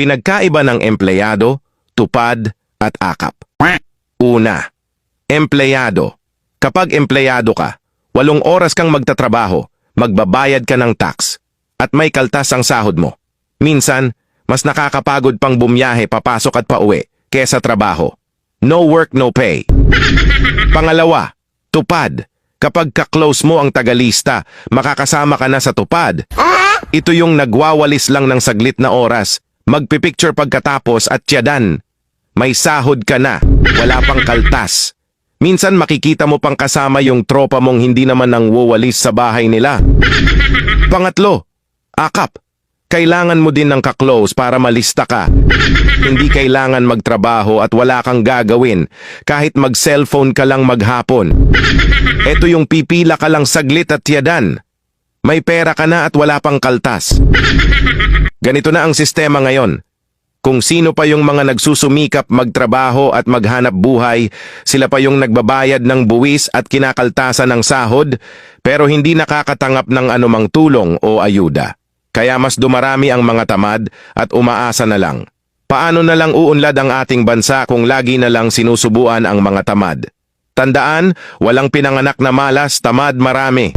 Pinagkaiba ng empleyado, tupad, at akap. Una, empleyado. Kapag empleyado ka, walong oras kang magtatrabaho, magbabayad ka ng tax, at may kaltas ang sahod mo. Minsan, mas nakakapagod pang bumiyahe papasok at pauwi kesa trabaho. No work, no pay. Pangalawa, tupad. Kapag ka-close mo ang tagalista, makakasama ka na sa tupad. Ito yung nagwawalis lang ng saglit na oras, magpipicture pagkatapos at tiyadan. May sahod ka na, wala pang kaltas. Minsan makikita mo pang kasama yung tropa mong hindi naman nang wawalis sa bahay nila. Pangatlo, akap. Kailangan mo din ng ka-close para malista ka. Hindi kailangan magtrabaho at wala kang gagawin kahit mag-cellphone ka lang maghapon. Ito yung pipila ka lang saglit at tiyadan. May pera ka na at wala pang kaltas. Ganito na ang sistema ngayon. Kung sino pa yung mga nagsusumikap magtrabaho at maghanap buhay, sila pa yung nagbabayad ng buwis at kinakaltasan ng sahod, pero hindi nakakatanggap ng anumang tulong o ayuda. Kaya mas dumarami ang mga tamad at umaasa na lang. Paano na lang uunlad ang ating bansa kung lagi na lang sinusubuan ang mga tamad? Tandaan, walang pinanganak na malas, tamad marami.